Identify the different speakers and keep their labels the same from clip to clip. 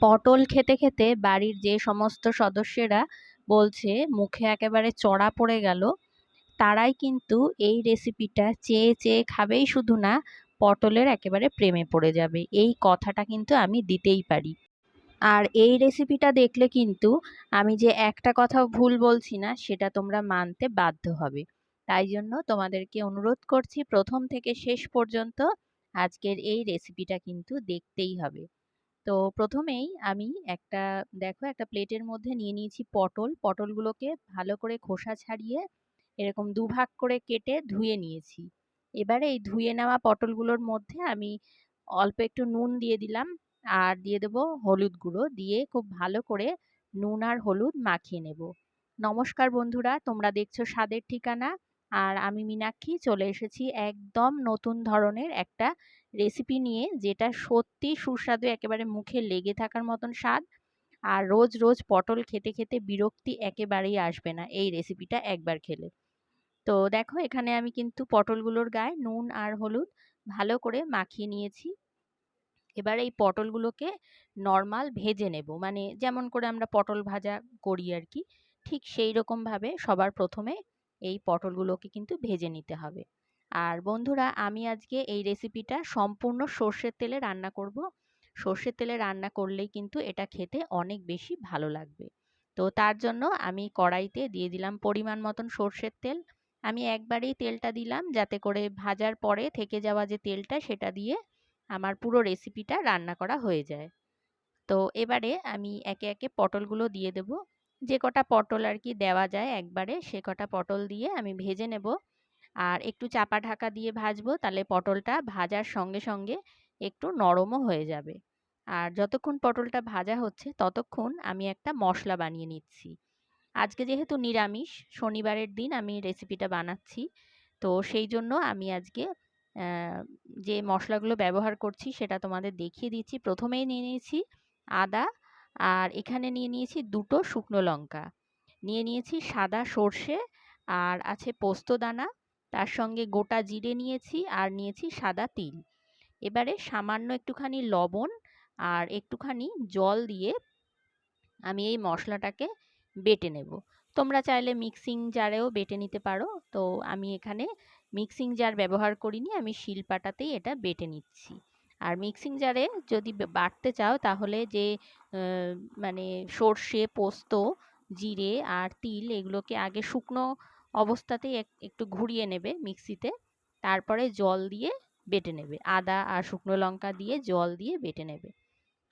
Speaker 1: পটল খেতে খেতে বাড়ির যে সমস্ত সদস্যেরা বলছে, মুখে একেবারে চড়া পড়ে গেল। তারাই কিন্তু এই রেসিপিটা চেয়ে চেয়ে খাবেই শুধু না, পটলের একেবারে প্রেমে পড়ে যাবে। এই কথাটা কিন্তু আমি দিতেই পারি। আর এই রেসিপিটা দেখলে কিন্তু আমি যে একটা কথাও ভুল বলছি না, সেটা তোমরা মানতে বাধ্য হবে। তাই জন্য তোমাদেরকে অনুরোধ করছি, প্রথম থেকে শেষ পর্যন্ত আজকের এই রেসিপিটা কিন্তু দেখতেই হবে। তো প্রথমেই আমি একটা, দেখো একটা প্লেটের মধ্যে নিয়ে নিয়েছি পটল। পটলগুলোকে ভালো করে খোসা ছাড়িয়ে এরকম দুভাগ করে কেটে ধুয়ে নিয়েছি। এবারে এই ধুয়ে নেওয়া পটলগুলোর মধ্যে আমি অল্প একটু নুন দিয়ে দিলাম আর দিয়ে দেবো হলুদ গুঁড়ো। দিয়ে খুব ভালো করে নুন আর হলুদ মাখিয়ে নেব। নমস্কার বন্ধুরা, তোমরা দেখছ স্বাদের ঠিকানা। আর আমি মীনাক্ষী চলে এসেছি একদম নতুন ধরনের একটা রেসিপি নিয়ে, যেটা সত্যি সুস্বাদু, একেবারে মুখে লেগে থাকার মতন স্বাদ। আর রোজ রোজ পটল খেতে খেতে বিরক্তি একেবারেই আসবে না এই রেসিপিটা একবার খেলে। তো দেখো, এখানে আমি কিন্তু পটলগুলোর গায়ে নুন আর হলুদ ভালো করে মাখিয়ে নিয়েছি। এবার এই পটলগুলোকে নর্মাল ভেজে নেব। মানে যেমন করে আমরা পটল ভাজা করি আর কি, ঠিক সেই রকমভাবে সবার প্রথমে এই পটলগুলোকে কিন্তু ভেজে নিতে হবে। আর বন্ধুরা, আমি আজকে এই রেসিপিটা সম্পূর্ণ সর্ষের তেলে রান্না করব। সর্ষের তেলে রান্না করলেই কিন্তু এটা খেতে অনেক বেশি ভালো লাগবে। তো তার জন্য আমি কড়াইতে দিয়ে দিলাম পরিমাণ মতন সর্ষের তেল। আমি একবারেই তেলটা দিলাম যাতে করে ভাজার পরে থেকে যাওয়া যে তেলটা সেটা দিয়ে আমার পুরো রেসিপিটা রান্না করা হয়ে যায়। তো এবারে আমি একে একে পটলগুলো দিয়ে দেব। যে কটা পটল আর কি দেওয়া যায় একবারে, সে কটা পটল দিয়ে আমি ভেজে নেব। আর একটু চাপা ঢাকা দিয়ে ভাজবো, তাহলে পটলটা ভাজার সঙ্গে সঙ্গে একটু নরমও হয়ে যাবে। আর যতক্ষণ পটলটা ভাজা হচ্ছে, ততক্ষণ আমি একটা মশলা বানিয়ে নিচ্ছি। আজকে যেহেতু নিরামিষ, শনিবারের দিন আমি রেসিপিটা বানাচ্ছি, তো সেই জন্য আমি আজকে যে মশলাগুলো ব্যবহার করছি সেটা তোমাদের দেখিয়ে দিচ্ছি। প্রথমেই নিয়ে নিয়েছি আদা আর এখানে নিয়ে নিয়েছি দুটো শুকনো লঙ্কা। নিয়ে নিয়েছি সাদা সর্ষে আর আছে পোস্ত দানা। তার সঙ্গে গোটা জিরে নিয়েছি আর নিয়েছি সাদা তিল। এবারে সামান্য একটুখানি লবণ আর একটুখানি জল দিয়ে আমি এই মশলাটাকে বেটে নেব। তোমরা চাইলে মিক্সিং জারেও বেটে নিতে পারো। তো আমি এখানে মিক্সিং জার ব্যবহার করিনি, আমি শিলপাটাতেই এটা বেটে নিচ্ছি। আর মিক্সিং জারে যদি বাটতে চাও তাহলে যে মানে সর্ষে, পোস্ত, জিরে আর তিল এগুলোকে আগে শুকনো অবস্থাতেই একটু ঘুরিয়ে নেবে মিক্সিতে তারপরে জল দিয়ে বেটে নেবে। আদা আর শুকনো লঙ্কা দিয়ে জল দিয়ে বেটে নেবে।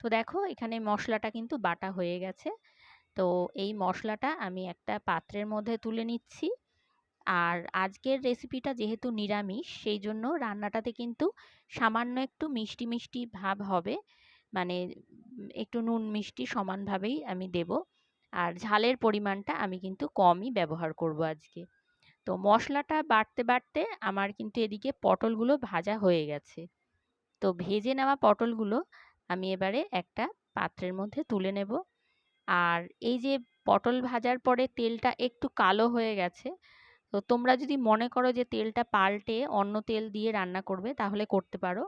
Speaker 1: তো দেখো এখানে মশলাটা কিন্তু বাটা হয়ে গেছে। তো এই মশলাটা আমি একটা পাত্রের মধ্যে তুলে নিচ্ছি। আর আজকের রেসিপিটা যেহেতু নিরামিষ সেই জন্য রান্নাটাতে কিন্তু সামান্য একটু মিষ্টি মিষ্টি ভাব হবে। মানে একটু নুন, মিষ্টি সমানভাবেই আমি দেব। আর ঝালের পরিমাণটা আমি কিন্তু কমই ব্যবহার করব আজকে। তো মশলাটা বাড়তে বাড়তে আমার কিন্তু এদিকে পটলগুলো ভাজা হয়ে গেছে। তো ভেজে নেওয়া পটলগুলো আমি এবারে একটা পাত্রের মধ্যে তুলে নেব। আর এই যে পটল ভাজার পরে তেলটা একটু কালো হয়ে গেছে তো তোমরা যদি মনে করো যে তেলটা পাল্টে অন্য তেল দিয়ে রান্না করবে, তাহলে করতে পারো।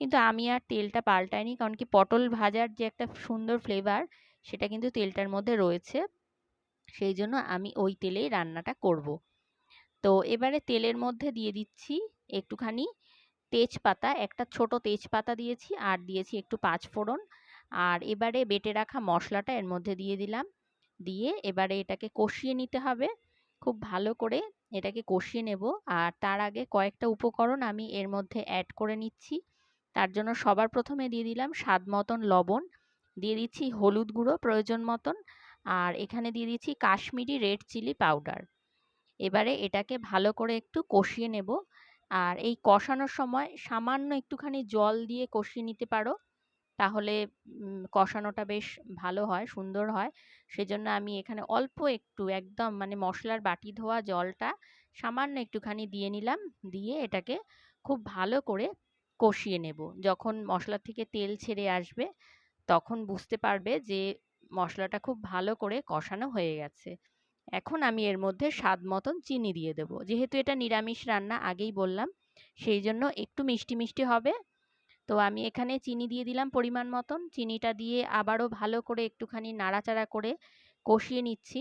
Speaker 1: কিন্তু আমি আর তেলটা পাল্টাইনি, কারণ কি পটল ভাজার যে একটা সুন্দর ফ্লেভার সেটা কিন্তু তেলটার মধ্যে রয়েছে। সেই জন্য আমি ওই তেলেই রান্নাটা করব। তো এবারে তেলের মধ্যে দিয়ে দিচ্ছি একটুখানি তেজপাতা, একটা ছোট তেজপাতা দিয়েছি আর দিয়েছি একটু পাঁচ ফোড়ন আর এবারে বেটে রাখা মশলাটা এর মধ্যে দিয়ে দিলাম। দিয়ে এবারে এটাকে কষিয়ে নিতে হবে। খুব ভালো করে এটাকে কষিয়ে নেব। আর তার আগে কয়েকটা উপকরণ আমি এর মধ্যে অ্যাড করে নিচ্ছি। তার জন্য সবার প্রথমে দিয়ে দিলাম স্বাদ মতন লবণ। দিয়ে দিচ্ছি হলুদ গুঁড়ো প্রয়োজন মতন। আর এখানে দিয়ে দিচ্ছি কাশ্মীরি রেড চিলি পাউডার এবারে এটাকে ভালো করে একটু কষিয়ে নেব। আর এই কষানোর সময় সামান্য একটুখানি জল দিয়ে কষিয়ে নিতে পারো। তাহলে কষানোটা বেশ ভালো হয়, সুন্দর হয়। সেজন্য আমি এখানে অল্প একটু, একদম মানে মশলার বাটি ধোয়া জলটা সামান্য একটুখানি দিয়ে নিলাম, দিয়ে এটাকে খুব ভালো করে কষিয়ে নেব। যখন মশলা থেকে তেল ছেড়ে আসবে, তখন বুঝতে পারবে যে মশলাটা খুব ভালো করে কষানো হয়ে গেছে। এখন আমি এর মধ্যে স্বাদ মতন চিনি দিয়ে দেবো। যেহেতু এটা নিরামিষ রান্না আগেই বললাম, সেই জন্য একটু মিষ্টি মিষ্টি হবে। তো আমি এখানে চিনি দিয়ে দিলাম পরিমাণ মতন। চিনিটা দিয়ে আবারও ভালো করে একটুখানি নাড়াচাড়া করে কষিয়ে নিচ্ছি।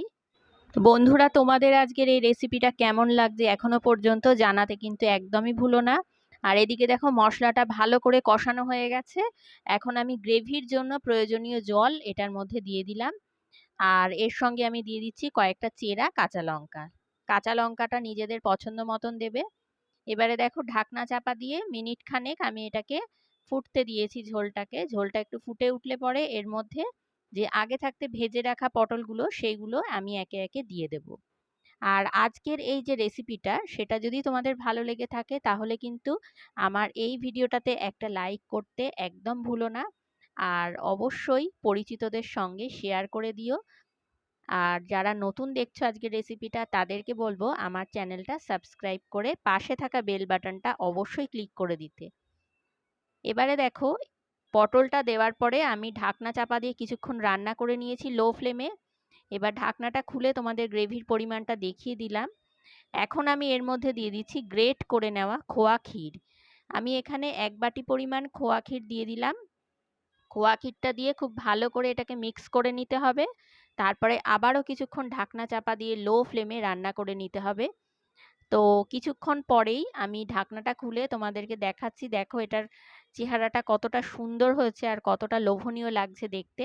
Speaker 1: বন্ধুরা, তোমাদের আজকের এই রেসিপিটা কেমন লাগছে এখনও পর্যন্ত জানাতে কিন্তু একদমই ভুলো না। আর এদিকে দেখো মশলাটা ভালো করে কষানো হয়ে গেছে। এখন আমি গ্রেভির জন্য প্রয়োজনীয় জল এটার মধ্যে দিয়ে দিলাম। আর এর সঙ্গে আমি দিয়ে দিচ্ছি কয়েকটা চেরা কাঁচা লঙ্কা। কাঁচা লঙ্কাটা নিজেদের পছন্দ মতন দেবে। এবারে দেখো ঢাকনা চাপা দিয়ে মিনিট খানেক আমি এটাকে ফুটতে দিয়েছি ঝোলটাকে। ঝোলটা একটু ফুটে উঠলে পরে এর মধ্যে যে আগে থাকতে ভেজে রাখা পটলগুলো সেইগুলো আমি একে একে দিয়ে দেব। আর আজকের এই যে রেসিপিটা সেটা যদি তোমাদের ভালো লেগে থাকে, তাহলে কিন্তু আমার এই ভিডিওটাতে একটা লাইক করতে একদম ভুলো না। আর অবশ্যই পরিচিতদের সঙ্গে শেয়ার করে দিও। আর যারা নতুন দেখছ আজকের রেসিপিটা তাদেরকে বলব আমার চ্যানেলটা সাবস্ক্রাইব করে পাশে থাকা বেল বাটনটা অবশ্যই ক্লিক করে দিতে। এবারে দেখো, পটলটা দেওয়ার পরে আমি ঢাকনা চাপা দিয়ে কিছুক্ষণ রান্না করে নিয়েছি লো ফ্লেমে এবার ঢাকনাটা খুলে তোমাদের গ্রেভির পরিমাণটা দেখিয়ে দিলাম। এখন আমি এর মধ্যে দিয়ে দিচ্ছি গ্রেট করে নেওয়া খোয়া ক্ষীর। আমি এখানে এক বাটি পরিমাণ খোয়া ক্ষীর দিয়ে দিলাম। খোয়া ক্ষীরটা দিয়ে খুব ভালো করে এটাকে মিক্স করে নিতে হবে। তারপরে আবারও কিছুক্ষণ ঢাকনা চাপা দিয়ে লো ফ্লেমে রান্না করে নিতে হবে। তো কিছুক্ষণ পরেই আমি ঢাকনাটা খুলে তোমাদেরকে দেখাচ্ছি। দেখো এটার চেহারাটা কতটা সুন্দর হয়েছে আর কতটা লোভনীয় লাগছে দেখতে।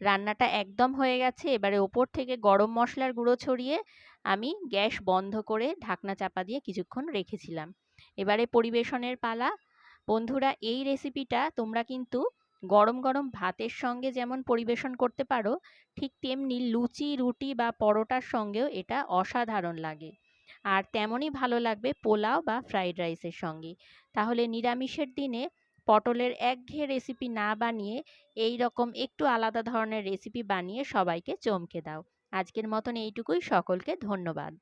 Speaker 1: রান্নাটা একদম হয়ে গেছে, এবারে ওপর থেকে গরম মশলার গুঁড়ো ছড়িয়ে আমি গ্যাস বন্ধ করে ঢাকনা চাপা দিয়ে কিছুক্ষণ রেখেছিলাম। এবারে পরিবেশনের পালা। বন্ধুরা, এই রেসিপিটা তোমরা কিন্তু গরম গরম ভাতের সঙ্গে যেমন পরিবেশন করতে পারো, ঠিক তেমনি লুচি, রুটি বা পরোটার সঙ্গেও এটা অসাধারণ লাগে। আর তেমনই ভালো লাগবে পোলাও বা ফ্রাইড রাইসের সঙ্গে। তাহলে নিরামিষের দিনে পটলের একঘেয়ে রেসিপি না বানিয়ে এই রকম একটু আলাদা ধরনের রেসিপি বানিয়ে সবাইকে চমকে দাও। আজকের মতন এইটুকুই। সকলকে ধন্যবাদ।